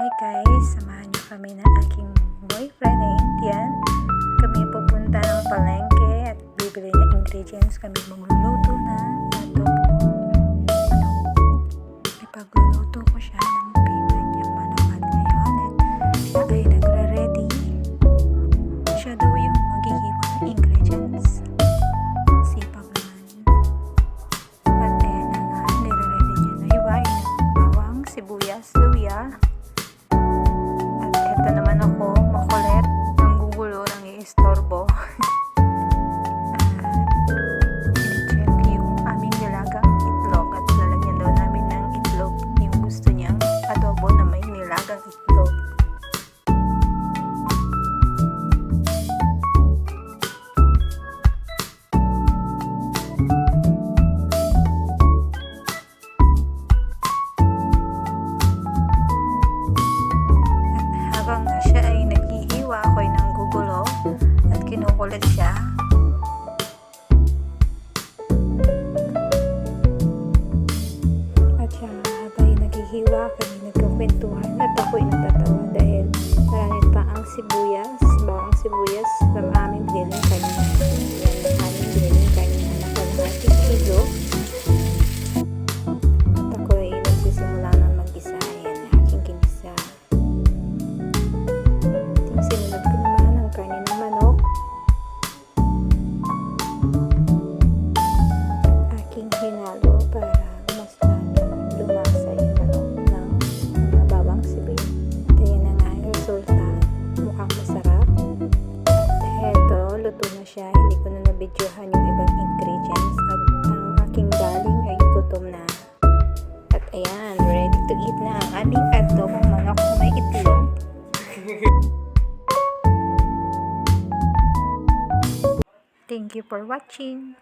Hi guys, samahan niyo kami ng aking boyfriend na Indian. Kami pupunta ng palengke at bibili niya ingredients. Kami magluluto ng habang naghihiwa kami nagkakwentuhan at ako'y natatawa dahil Ayan, ready to eat na ang ating adobong manok na may itlog. Thank you for watching.